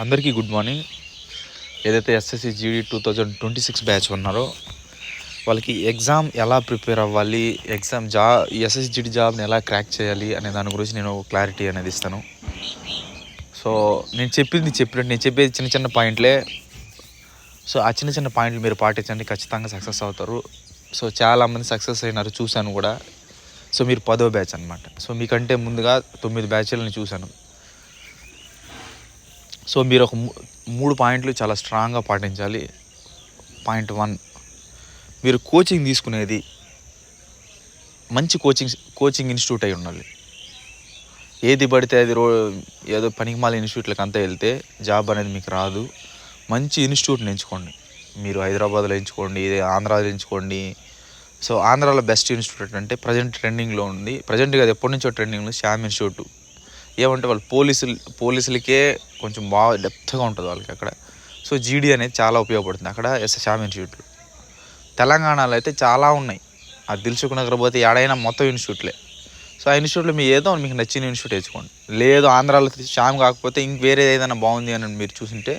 అందరికీ good morning. ఏదైతే SSC GD two thousand twenty six batch ఉన్నారో వాళ్ళకి ఎగ్జామ్ ఎలా ప్రిపేర్ అవ్వాలి ఎగ్జామ్ జా ఎస్ఎస్సి జీడీ జాబ్ని ఎలా క్రాక్ చేయాలి అనే దాని గురించి నేను క్లారిటీ అనేది ఇస్తాను. సో నేను చెప్పింది చెప్పినట్టు నేను చెప్పేది చిన్న చిన్న పాయింట్లే. సో ఆ చిన్న చిన్న పాయింట్లు మీరు పాటించండి ఖచ్చితంగా సక్సెస్ అవుతారు. సో చాలామంది సక్సెస్ అయినారు చూశాను కూడా. సో మీరు పదో బ్యాచ్ అనమాట సో మీకంటే ముందుగా తొమ్మిది బ్యాచ్లను చూశాను. సో మీరు ఒక మూ- మూడు పాయింట్లు చాలా స్ట్రాంగ్గా పాటించాలి. పాయింట్ వన్ మీరు కోచింగ్ తీసుకునేది మంచి కోచింగ్ కోచింగ్ ఇన్స్టిట్యూట్ అయి ఉండాలి. ఏది పడితే అది రో ఏదో పనికిమాల ఇన్స్టిట్యూట్లకు అంతా వెళ్తే జాబ్ అనేది మీకు రాదు. మంచి ఇన్స్టిట్యూట్ని ఎంచుకోండి. మీరు హైదరాబాద్లో ఎంచుకోండి ఇదే ఆంధ్రాలో ఎంచుకోండి. సో ఆంధ్రాలో బెస్ట్ ఇన్స్టిట్యూట్ అంటే ప్రజెంట్ ట్రెండింగ్లో ఉంది. ప్రజెంట్ కాదు ఎప్పటి నుంచో ట్రెండింగ్లో శ్యామ్ ఇన్స్టిట్యూట్. ఏమంటే వాళ్ళు పోలీసులు పోలీసులకే కొంచెం బాగా డెప్త్గా ఉంటుంది వాళ్ళకి అక్కడ. సో జీడీ అనేది చాలా ఉపయోగపడుతుంది. అక్కడ ఎస్ ఇన్స్టిట్యూట్లు తెలంగాణలో అయితే చాలా ఉన్నాయి. ఆ దిల్సుఖ్ నగర్ పోతే ఏడైనా మొత్తం ఇన్స్టిట్యూట్లే సో ఆ ఇన్స్టిట్యూట్లో మీ ఏదో మీకు నచ్చిన ఇన్స్టిట్యూట్ తెచ్చుకోండి లేదు ఆంధ్రాలో శ్యామ్ కాకపోతే ఇంక వేరే ఏదైనా బాగుంది అని మీరు చూసింటే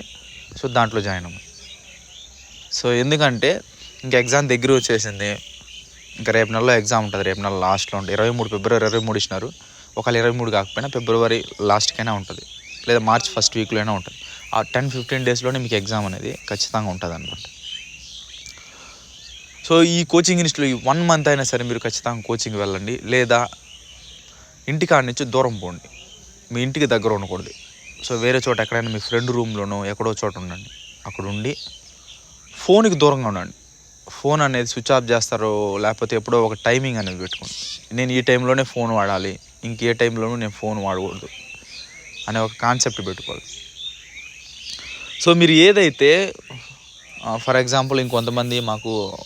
సో దాంట్లో జాయిన్ అవ్వండి. సో ఎందుకంటే ఇంక ఎగ్జామ్ దగ్గర వచ్చేసింది. ఇంకా రేపు నెలలో ఎగ్జామ్ ఉంటుంది. రేపు నెల లాస్ట్లో ఉంటుంది. ఇరవై మూడు ఫిబ్రవరి ఇరవై మూడు ఇచ్చినారు. ఒకవేళ ఇరవై మూడు కాకపోయినా ఫిబ్రవరి లాస్ట్కైనా ఉంటుంది. లేదా మార్చ్ ఫస్ట్ వీక్లో అయినా ఉంటుంది. ఆ టెన్ ఫిఫ్టీన్ డేస్లోనే మీకు ఎగ్జామ్ అనేది ఖచ్చితంగా ఉంటుంది అనమాట సో ఈ కోచింగ్ ఇన్స్టిట్యూట్ వన్ మంత్ అయినా సరే మీరు ఖచ్చితంగా కోచింగ్ వెళ్ళండి. లేదా ఇంటికాడ నుంచి దూరం పోండి. మీ ఇంటికి దగ్గర ఉండకూడదు. సో వేరే చోట ఎక్కడైనా మీ ఫ్రెండ్ రూమ్లోనో ఎక్కడో చోట ఉండండి. అక్కడ ఉండి ఫోన్కి దూరంగా ఉండండి. ఫోన్ అనేది స్విచ్ ఆఫ్ చేస్తారో లేకపోతే ఎప్పుడో ఒక టైమింగ్ అనేది పెట్టుకోండి. నేను ఈ టైంలోనే ఫోన్ వాడాలి. ఇంకే టైంలోనూ నేను ఫోన్ వాడకూడదు అనే ఒక కాన్సెప్ట్ పెట్టుకోవాలి. సో మీరు ఏదైతే ఫర్ ఎగ్జాంపుల్ ఇంకొంతమంది మాకు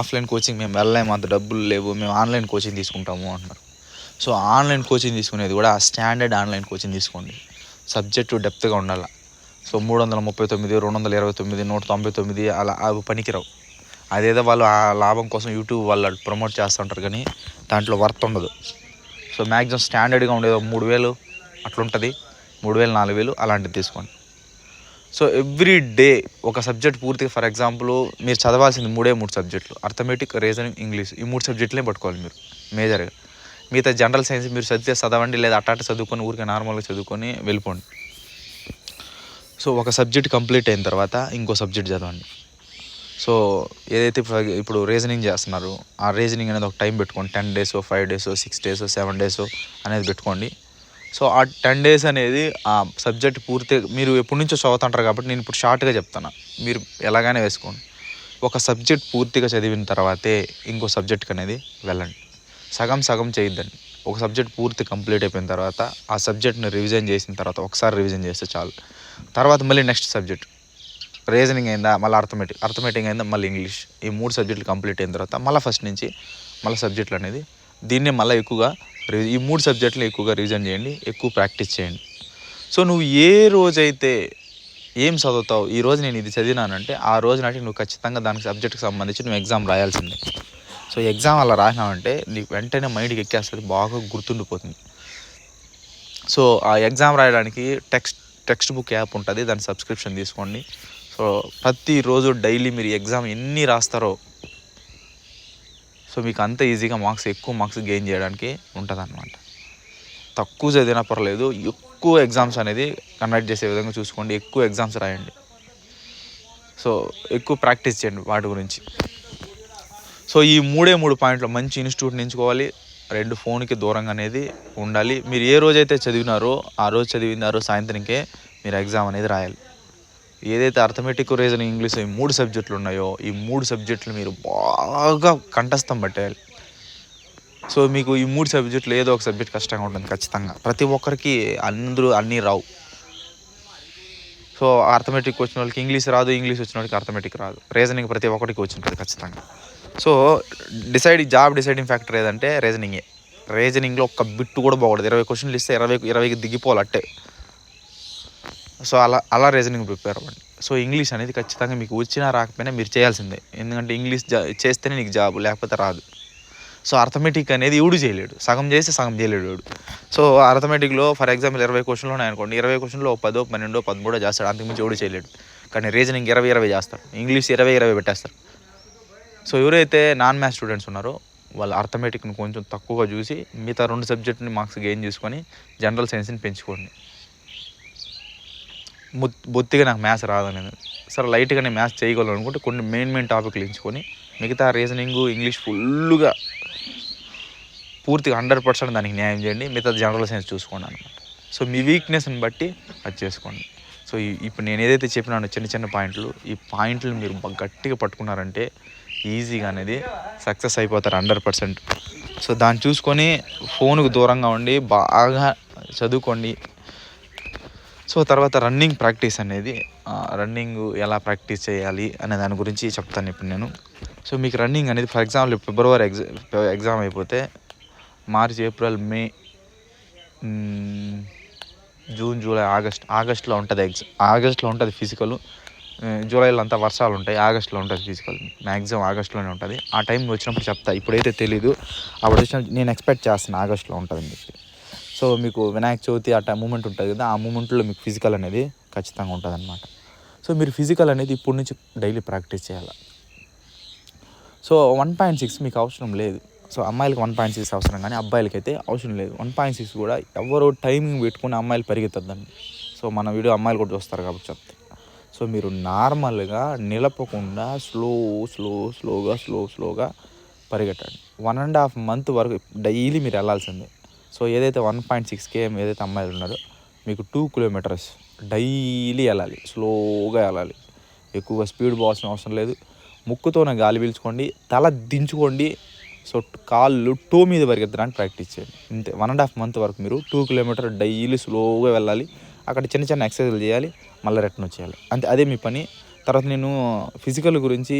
ఆఫ్లైన్ కోచింగ్ మేము వెళ్ళలేము అంత డబ్బులు లేవు మేము ఆన్లైన్ కోచింగ్ తీసుకుంటాము అంటున్నారు. సో ఆన్లైన్ కోచింగ్ తీసుకునేది కూడా స్టాండర్డ్ ఆన్లైన్ కోచింగ్ తీసుకోండి. సబ్జెక్టు డెప్త్గా ఉండాలి. సో మూడు వందల ముప్పై తొమ్మిది రెండు వందల ఇరవై తొమ్మిది నూట తొంభై తొమ్మిది అలా అవి పనికిరావు. అదేదో వాళ్ళు ఆ లాభం కోసం యూట్యూబ్ వాళ్ళు ప్రమోట్ చేస్తుంటారు కానీ దాంట్లో వర్త్ ఉండదు. సో మ్యాక్సిమం స్టాండర్డ్గా ఉండేది ఒక మూడు వేలు అట్లుంటుంది. మూడు వేలు నాలుగు వేలు అలాంటిది తీసుకోండి. సో ఎవ్రీ డే ఒక సబ్జెక్ట్ పూర్తిగా ఫర్ ఎగ్జాంపుల్ మీరు చదవాల్సింది మూడే మూడు సబ్జెక్టులు అర్థమెటిక్ రీజనింగ్ ఇంగ్లీష్ ఈ మూడు సబ్జెక్టులే పట్టుకోవాలి మీరు మేజర్గా మిగతా జనరల్ సైన్స్ మీరు చదివితే చదవండి లేదా అట్ట చదువుకొని ఊరికే నార్మల్గా చదువుకొని వెళ్ళిపోండి. సో ఒక సబ్జెక్ట్ కంప్లీట్ అయిన తర్వాత ఇంకో సబ్జెక్ట్ చదవండి. సో ఏదైతే ఇప్పుడు ఇప్పుడు రీజనింగ్ చేస్తున్నారు ఆ రీజనింగ్ అనేది ఒక టైం పెట్టుకోండి. Ten days five days six days seven days అనేది పెట్టుకోండి. సో ఆ టెన్ డేస్ అనేది ఆ సబ్జెక్ట్ పూర్తి మీరు ఎప్పటి నుంచో చదువుతుంటారు కాబట్టి నేను ఇప్పుడు షార్ట్గా చెప్తాను మీరు ఎలాగైనా వేసుకోండి. ఒక సబ్జెక్ట్ పూర్తిగా చదివిన తర్వాతే ఇంకో సబ్జెక్ట్కి అనేది వెళ్ళండి. సగం సగం చేయొద్దండి. ఒక సబ్జెక్ట్ పూర్తి కంప్లీట్ అయిపోయిన తర్వాత ఆ సబ్జెక్ట్ని రివిజన్ చేసిన తర్వాత ఒకసారి రివిజన్ చేస్తే చాలు. తర్వాత మళ్ళీ నెక్స్ట్ సబ్జెక్ట్ రీజనింగ్ అయిందా మళ్ళీ అర్థమెటిక్ అర్థమెటిక్ అయిందా మళ్ళీ ఇంగ్లీష్. ఈ మూడు సబ్జెక్టులు కంప్లీట్ అయిన తర్వాత మళ్ళీ ఫస్ట్ నుంచి మళ్ళీ సబ్జెక్టులు అనేది దీన్నే మళ్ళీ ఎక్కువగా ఈ మూడు సబ్జెక్టులు ఎక్కువగా రివిజన్ చేయండి ఎక్కువ ప్రాక్టీస్ చేయండి. సో నువ్వు ఏ రోజైతే ఏం చదువుతావు ఈ రోజు నేను ఇది చదివినానంటే ఆ రోజు నాటికి నువ్వు ఖచ్చితంగా దానికి సబ్జెక్ట్కి సంబంధించి నువ్వు ఎగ్జామ్ రాయాల్సిందే. సో ఎగ్జామ్ అలా రాసినావంటే నీకు వెంటనే మైండ్కి ఎక్కేస్తుంది బాగా గుర్తుండిపోతుంది. సో ఆ ఎగ్జామ్ రాయడానికి టెక్స్ట్ టెక్స్ట్ బుక్ యాప్ ఉంటుంది దాని సబ్స్క్రిప్షన్ తీసుకోండి. సో ప్రతిరోజు డైలీ మీరు ఎగ్జామ్ ఎన్ని రాస్తారో సో మీకు అంత ఈజీగా మార్క్స్ ఎక్కువ మార్క్స్ గెయిన్ చేయడానికి ఉంటుంది అనమాట తక్కువ చదివినా పర్లేదు ఎక్కువ ఎగ్జామ్స్ అనేది కండక్ట్ చేసే విధంగా చూసుకోండి ఎక్కువ ఎగ్జామ్స్ రాయండి. సో ఎక్కువ ప్రాక్టీస్ చేయండి వాటి గురించి. సో ఈ మూడే మూడు పాయింట్లు మంచి ఇన్స్టిట్యూట్ ఎంచుకోవాలి రెండు ఫోన్కి దూరంగా అనేది ఉండాలి. మీరు ఏ రోజైతే చదివినారో ఆ రోజు చదివినారో సాయంత్రంకే మీరు ఎగ్జామ్ అనేది రాయాలి. ఏదైతే అర్థమెటిక్ రీజనింగ్ ఇంగ్లీష్ ఈ మూడు సబ్జెక్టులు ఉన్నాయో ఈ మూడు సబ్జెక్టులు మీరు బాగా కంఠస్థం పట్టేయాలి. సో మీకు ఈ మూడు సబ్జెక్టులు ఏదో ఒక సబ్జెక్ట్ కష్టంగా ఉంటుంది ఖచ్చితంగా. ప్రతి ఒక్కరికి అందరూ అన్నీ రావు. సో అర్థమెటిక్ వచ్చిన వాళ్ళకి ఇంగ్లీష్ రాదు ఇంగ్లీష్ వచ్చిన వాళ్ళకి అర్థమెటిక్ రాదు. రీజనింగ్ ప్రతి ఒక్కరికి వచ్చింటుంది ఖచ్చితంగా. So decide job deciding factor ఏదంటే రీజనింగే రీజనింగ్లో ఒక్క బిట్టు కూడా బాగుండదు ఇరవై క్వశ్చన్లు ఇస్తే ఇరవై ఇరవైకి దిగిపోవాలి అట్టే. సో అలా అలా రీజనింగ్ ప్రిపేర్ అవ్వండి. సో ఇంగ్లీష్ అనేది ఖచ్చితంగా మీకు వచ్చినా రాకపోయినా మీరు చేయాల్సిందే. ఎందుకంటే ఇంగ్లీష్ జా చేస్తేనే నీకు జాబ్ లేకపోతే రాదు. సో అర్థమెటిక్ అనేది ఎవడు చేయలేడు. సగం చేసి సగం చేయలేడు వాడు సో అర్థమెటిక్లో ఫర్ ఎగ్జాంపుల్ ఇరవై క్వశ్చన్లు ఉన్నాయనుకోండి. ఇరవై క్వశ్చన్లో ఒక పదో పన్నెండో పదమూడో చేస్తాడు. అంతకుమించి ఎవడు చేయలేడు. కానీ రీజనింగ్ ఇరవై ఇరవై చేస్తాడు. ఇంగ్లీష్ ఇరవై ఇరవై పెట్టేస్తారు సో ఎవరైతే నాన్ మ్యాథ్స్ స్టూడెంట్స్ ఉన్నారో వాళ్ళు అర్థమెటిక్ని కొంచెం తక్కువగా చూసి మిగతా రెండు సబ్జెక్టుని మార్క్స్ గెయిన్ చేసుకొని జనరల్ సైన్స్ని పెంచుకోండి. బొత్తిగా నాకు మ్యాథ్స్ రాదు అనేది సరే లైట్గా నేను మ్యాథ్స్ చేయగలను అనుకుంటే కొన్ని మెయిన్ మెయిన్ టాపిక్లు ఎంచుకొని మిగతా రీజనింగ్ ఇంగ్లీష్ ఫుల్గా పూర్తిగా హండ్రెడ్ పర్సెంట్ దానికి న్యాయం చేయండి మిగతా జనరల్ సైన్స్ చూసుకోండి అనమాట సో మీ వీక్నెస్ని బట్టి అది చేసుకోండి. సో ఇప్పుడు నేను ఏదైతే చెప్పినానో చిన్న చిన్న పాయింట్లు ఈ పాయింట్లు మీరు గట్టిగా పట్టుకున్నారంటే ఈజీగా అనేది సక్సెస్ అయిపోతారు హండ్రెడ్ పర్సెంట్. సో దాన్ని చూసుకొని ఫోన్కు దూరంగా ఉండి బాగా చదువుకోండి. సో తర్వాత రన్నింగ్ ప్రాక్టీస్ అనేది రన్నింగ్ ఎలా ప్రాక్టీస్ చేయాలి అనే దాని గురించి చెప్తాను ఇప్పుడు నేను. సో మీకు రన్నింగ్ అనేది for example February exam exam అయిపోతే March April May June July August ఆగస్ట్లో ఉంటుంది ఎగ్జామ్ ఆగస్ట్లో ఉంటుంది ఫిజికల్ జూలైలో అంతా వర్షాలు ఉంటాయి ఆగస్ట్లో ఉంటుంది ఫిజికల్ మ్యాక్సిమం ఆగస్ట్లోనే ఉంటుంది. ఆ టైం వచ్చినప్పుడు చెప్తా ఇప్పుడైతే తెలీదు అప్పుడు వచ్చినప్పుడు నేను ఎక్స్పెక్ట్ చేస్తాను ఆగస్ట్లో ఉంటుందని చెప్పి. సో మీకు వినాయక చవితి ఆ టైం మూమెంట్ ఉంటుంది కదా ఆ మూమెంట్లో మీకు ఫిజికల్ అనేది ఖచ్చితంగా ఉంటుంది అనమాట సో మీరు ఫిజికల్ అనేది ఇప్పటి నుంచి డైలీ ప్రాక్టీస్ చేయాలి. సో వన్ పాయింట్ సిక్స్ మీకు అవసరం లేదు. సో అమ్మాయిలకి వన్ పాయింట్ సిక్స్ అవసరం కానీ అబ్బాయిలకి అయితే అవసరం లేదు. వన్ పాయింట్ సిక్స్ కూడా ఎవరు టైమింగ్ పెట్టుకుని అమ్మాయిలు పరిగెత్తద్దండి. సో మన వీడియో అమ్మాయిలు కూడా చూస్తారు కాబట్టి చెప్తే. సో మీరు నార్మల్గా నిలపకుండా స్లో స్లో స్లోగా స్లో స్లోగా పరిగెట్టండి వన్ అండ్ హాఫ్ మంత్ వరకు డైలీ మీరు వెళ్ళాల్సిందే. సో ఏదైతే వన్ పాయింట్ సిక్స్ కేఎం ఏదైతే అమ్మాయిలు ఉన్నారో మీకు టూ కిలోమీటర్స్ డైలీ వెళ్ళాలి స్లోగా వెళ్ళాలి. ఎక్కువగా స్పీడ్ పోవాల్సిన అవసరం లేదు. ముక్కుతోనే గాలి పీల్చుకోండి తల దించుకోండి. సో కాళ్ళు టూ మీద పరిగెత్తడానికి ప్రాక్టీస్ చేయండి. ఇంతే వన్ అండ్ హాఫ్ మంత్ వరకు మీరు టూ కిలోమీటర్ డైలీ స్లోగా వెళ్ళాలి. అక్కడ చిన్న చిన్న ఎక్సర్సైజ్లు చేయాలి మళ్ళీ రిటర్న్ వచ్చేయాలి. అంతే అదే మీ పని. తర్వాత నేను ఫిజికల్ గురించి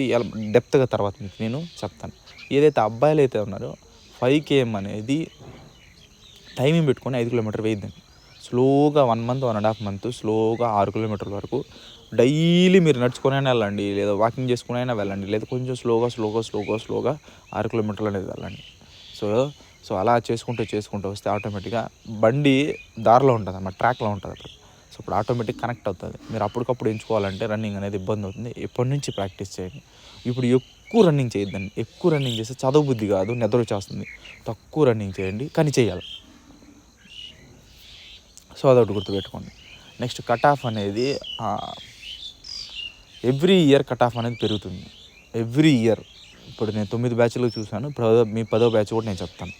డెప్త్గా తర్వాత మీకు నేను చెప్తాను. ఏదైతే అబ్బాయిలు అయితే ఉన్నారో ఫైవ్ కేఎం అనేది టైమింగ్ పెట్టుకొని ఐదు కిలోమీటర్ వేయిద్దండి. స్లోగా one month one and half month స్లోగా ఆరు కిలోమీటర్ల వరకు డైలీ మీరు నడుచుకునైనా వెళ్ళండి లేదా వాకింగ్ చేసుకునైనా వెళ్ళండి లేదా కొంచెం స్లోగా స్లోగా స్లోగా స్లోగా ఆరు కిలోమీటర్లు అనేది వెళ్ళండి. సో సో అలా చేసుకుంటూ చేసుకుంటూ వస్తే ఆటోమేటిక్గా బండి దారిలో ఉంటుంది అన్నమాట ట్రాక్లో ఉంటుంది అప్పుడు సో ఇప్పుడు ఆటోమేటిక్ కనెక్ట్ అవుతుంది. మీరు అప్పటికప్పుడు ఎంచుకోవాలంటే రన్నింగ్ అనేది ఇబ్బంది అవుతుంది. ఎప్పటి నుంచి ప్రాక్టీస్ చేయండి. ఇప్పుడు ఎక్కువ రన్నింగ్ చేయొద్దండి. ఎక్కువ రన్నింగ్ చేస్తే చదువు బుద్ధి కాదు నిద్ర వచ్చేస్తుంది. తక్కువ రన్నింగ్ చేయండి కానీ చేయాలి. సో అదొకటి గుర్తుపెట్టుకోండి. నెక్స్ట్ కట్ ఆఫ్ అనేది ఎవ్రీ ఇయర్ కట్ ఆఫ్ అనేది పెరుగుతుంది. Every year. ఇప్పుడు నేను తొమ్మిది బ్యాచ్లు చూశాను పదో మీ పదో బ్యాచ్ కూడా నేను చెప్తాను.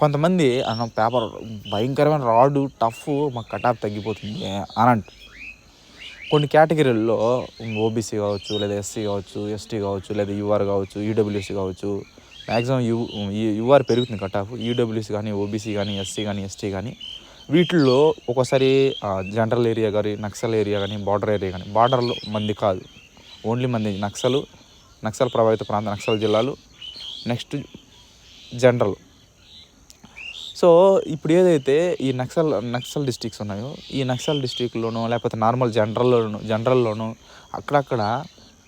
కొంతమంది అన్న పేపర్ భయంకరమైన రాడు టఫ్ మాకు కట్ ఆఫ్ తగ్గిపోతుంది అని అంట. కొన్ని కేటగిరీల్లో ఓబీసీ కావచ్చు లేదా ఎస్సీ కావచ్చు ఎస్టీ కావచ్చు లేదా యూఆర్ కావచ్చు ఈడబ్ల్యూసీ కావచ్చు మ్యాక్సిమం యూ యూఆర్ పెరుగుతుంది కట్ ఆఫ్. ఈడబ్ల్యూసీ కానీ ఓబీసీ కానీ ఎస్సీ కానీ ఎస్టీ కానీ. వీటిల్లో ఒకసారి జనరల్ ఏరియా కానీ నక్సల్ ఏరియా కానీ బార్డర్ ఏరియా కానీ బార్డర్లో మంది కాదు. ఓన్లీ మంది నక్సలు నక్సల్ ప్రభావిత ప్రాంత నక్సల్ జిల్లాలు నెక్స్ట్ జనరల్. సో ఇప్పుడు ఏదైతే ఈ నక్సల్ నక్సల్ డిస్ట్రిక్ట్స్ ఉన్నాయో ఈ నక్సల్ డిస్ట్రిక్ట్లోనో లేకపోతే నార్మల్ జనరల్లోనూ జనరల్లోనూ అక్కడక్కడ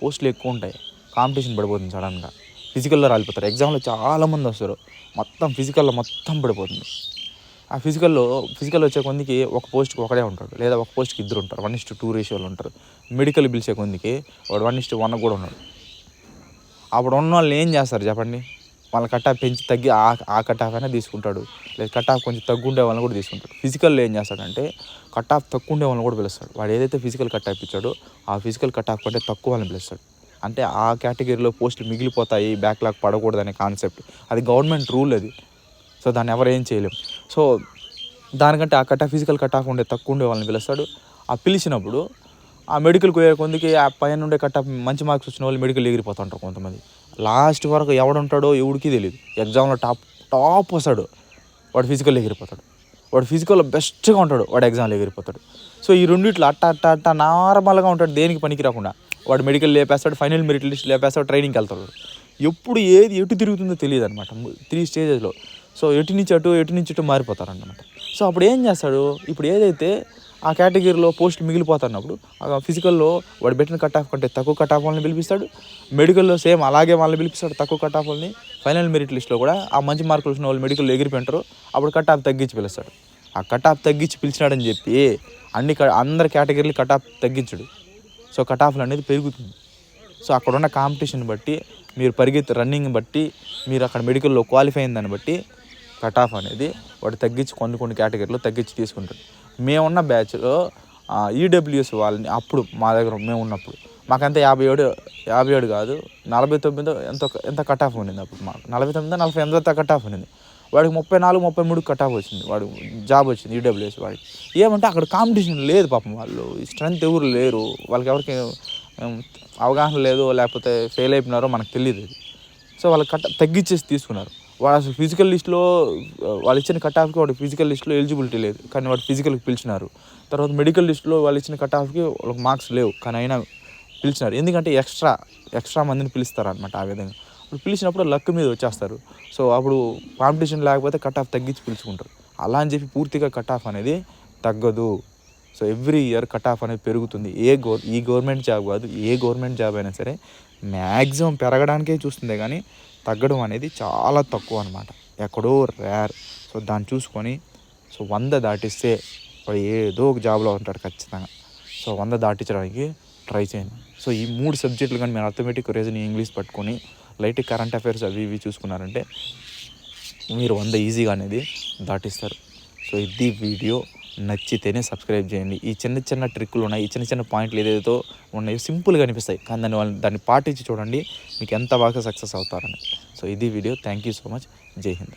పోస్టులు ఎక్కువ ఉంటాయి. కాంపిటీషన్ పడిపోతుంది సడన్గా. ఫిజికల్లో రాలిపోతారు. ఎగ్జామ్లో చాలామంది వస్తారు. మొత్తం ఫిజికల్లో మొత్తం పడిపోతుంది. ఆ ఫిజికల్లో ఫిజికల్ వచ్చే కొందికి ఒక పోస్ట్కి ఒకడే ఉంటాడు. లేదా ఒక పోస్ట్కి ఇద్దరు ఉంటారు. వన్ ఇస్టు టూ రేషియోలు ఉంటారు. మెడికల్ పిలిచే కొందికి వాడు వన్ ఇస్టు వన్ కూడా ఉన్నాడు. అప్పుడు ఉన్న వాళ్ళు ఏం చేస్తారు చెప్పండి? వాళ్ళ కట్టాఫ్ పెంచి తగ్గి ఆ ఆ కట్టాఫ్ అయినా తీసుకుంటాడు. లేదా కట్టాఫ్ కొంచెం తగ్గు ఉండే వాళ్ళని కూడా తీసుకుంటాడు. ఫిజికల్లో ఏం చేస్తాడంటే కట్టాఫ్ తక్కువ ఉండే వాళ్ళని కూడా పిలుస్తాడు. వాడు ఏదైతే ఫిజికల్ కట్టాఫ్ ఇచ్చాడో ఆ ఫిజికల్ కటాఫ్ కంటే తక్కువ వాళ్ళని పిలుస్తాడు. అంటే ఆ కేటగిరీలో పోస్టులు మిగిలిపోతాయి బ్యాక్లాగ్ పడకూడదనే కాన్సెప్ట్ అది గవర్నమెంట్ రూల్ అది. సో దాన్ని ఎవరు ఏం చేయలేము సో దానికంటే ఆ cut off physical cut off ఉండే తక్కువ ఉండే వాళ్ళని పిలుస్తాడు. ఆ పిలిచినప్పుడు ఆ మెడికల్ పోయే కొందికి ఆ పైన ఉండే కట్ ఆఫ్ మంచి మార్క్స్ వచ్చిన వాళ్ళు మెడికల్ ఎగిరిపోతుంటారు కొంతమంది. లాస్ట్ వరకు ఎవడుంటాడో ఎవడికి తెలియదు ఎగ్జామ్లో టాప్ టాప్ వస్తాడు. వాడు ఫిజికల్ ఎగిరిపోతాడు. వాడు ఫిజికల్లో బెస్ట్గా ఉంటాడు. వాడు ఎగ్జామ్లో ఎగిరిపోతాడు. సో ఈ రెండిట్లో అట్ట అట్ట అట్ట నార్మల్గా ఉంటాడు. దేనికి పనికి రాకుండా. వాడు మెడికల్ లేపేస్తాడు ఫైనల్ మెరిట్ లిస్ట్ లేపేస్తాడు ట్రైనింగ్కి వెళ్తాడు. ఎప్పుడు ఏది ఎటు తిరుగుతుందో తెలియదు అనమాట త్రీ స్టేజెస్లో సో ఎటు నుంచి అటు ఎటు నుంచి ఇటు మారిపోతారనమాట సో అప్పుడు ఏం చేస్తాడు? ఇప్పుడు ఏదైతే ఆ కేటగిరీలో పోస్ట్ మిగిలిపోతున్నప్పుడు ఆ ఫిజికల్లో వాడు పెట్టిన కట్ ఆఫ్ కంటే తక్కువ కట్ ఆఫ్ వాళ్ళని పిలిపిస్తాడు. మెడికల్లో సేమ్ అలాగే వాళ్ళని పిలిపిస్తాడు తక్కువ కట్ ఆఫ్ వాళ్ళని. ఫైనల్ మెరిట్ లిస్ట్లో కూడా ఆ మంచి మార్కులు వచ్చిన వాళ్ళు మెడికల్లో ఎగిరిపోయింటారు. అప్పుడు కట్ ఆఫ్ తగ్గించి పిలుస్తాడు. ఆ కట్ ఆఫ్ తగ్గించి పిలిచినాడని చెప్పి అన్ని క- అందరి కేటగిరీలు కట్ ఆఫ్ తగ్గించడు. సో కట్ ఆఫ్లు అనేది పెరుగుతుంది. సో అక్కడ ఉన్న కాంపిటీషన్ బట్టి మీరు పరిగెత్తి రన్నింగ్ బట్టి మీరు అక్కడ మెడికల్లో క్వాలిఫై అయిన దాన్ని బట్టి కట్ ఆఫ్ అనేది వాడు తగ్గించి కొన్ని కొన్ని కేటగిరీలో తగ్గించి తీసుకుంటాడు. మేమున్న బ్యాచ్లో ఈడబ్ల్యూఎస్ వాళ్ళని అప్పుడు మా దగ్గర మేము ఉన్నప్పుడు మాకంతా యాభై ఏడు యాభై ఏడు కాదు నలభై తొమ్మిదో ఎంత ఎంత కట్ ఆఫ్ ఉండింది అప్పుడు మాకు? నలభై తొమ్మిదో నలభై ఎనిమిదో కట్ ఆఫ్ ఉండింది. వాడికి ముప్పై నాలుగు ముప్పై మూడు కట్ ఆఫ్ వచ్చింది వాడు జాబ్ వచ్చింది ఈడబ్ల్యూఎస్ వాడికి. ఏమంటే అక్కడ కాంపిటీషన్ లేదు పాపం వాళ్ళు స్ట్రెంత్ ఎవరు లేరు వాళ్ళకి ఎవరికి అవగాహన లేదు లేకపోతే ఫెయిల్ అయిపోయినారో మనకు తెలియదు అది. సో వాళ్ళు కట్ తగ్గించేసి తీసుకున్నారు. వాడు అసలు ఫిజికల్ లిస్ట్లో వాళ్ళు ఇచ్చిన కట్ ఆఫ్కి వాడు ఫిజికల్ లిస్ట్లో ఎలిజిబిలిటీ లేదు. కానీ వాడు ఫిజికల్కి పిలిచినారు. తర్వాత మెడికల్ లిస్ట్లో వాళ్ళు ఇచ్చిన కట్ ఆఫ్కి వాళ్ళకి మార్క్స్ లేవు. కానీ అయినా పిలిచినారు. ఎందుకంటే ఎక్స్ట్రా ఎక్స్ట్రా మందిని పిలుస్తారు అనమాట ఆ విధంగా. ఇప్పుడు పిలిచినప్పుడు లక్ మీద వచ్చేస్తారు. సో అప్పుడు కాంపిటీషన్ లేకపోతే కట్ ఆఫ్ తగ్గించి పిలుచుకుంటారు. అలా అని చెప్పి పూర్తిగా కట్ ఆఫ్ అనేది తగ్గదు. So every year cut off అనేది పెరుగుతుంది. ఏ గోర్ ఈ గవర్నమెంట్ జాబ్ కాదు ఏ గవర్నమెంట్ జాబ్ అయినా సరే మ్యాక్సిమం పెరగడానికే చూస్తుంది కానీ తగ్గడం అనేది చాలా తక్కువ అనమాట ఎక్కడో రేర్. సో దాన్ని చూసుకొని సో వంద దాటిస్తే వాడు ఏదో ఒక జాబ్లో ఉంటాడు ఖచ్చితంగా. సో వంద దాటించడానికి ట్రై చేయండి. సో ఈ మూడు సబ్జెక్టులు కానీ మీరు అర్థమెటిక్ రీజనింగ్ ఇంగ్లీష్ పట్టుకొని లైట్ కరెంట్ అఫైర్స్ అవి ఇవి చూసుకున్నారంటే మీరు వంద ఈజీగా అనేది దాటిస్తారు. సో ఇది వీడియో. నచ్చితేనే సబ్స్క్రైబ్ చేయండి. ఈ చిన్న చిన్న ట్రిక్కులు ఉన్నాయి ఈ చిన్న చిన్న పాయింట్లు ఏదేదో ఉన్నాయో సింపుల్గా అనిపిస్తాయి. కానీ దాన్ని వాళ్ళు దాన్ని పాటించి చూడండి మీకు ఎంత బాగా సక్సెస్ అవుతారని. సో ఇది video thank you so much Jai Hind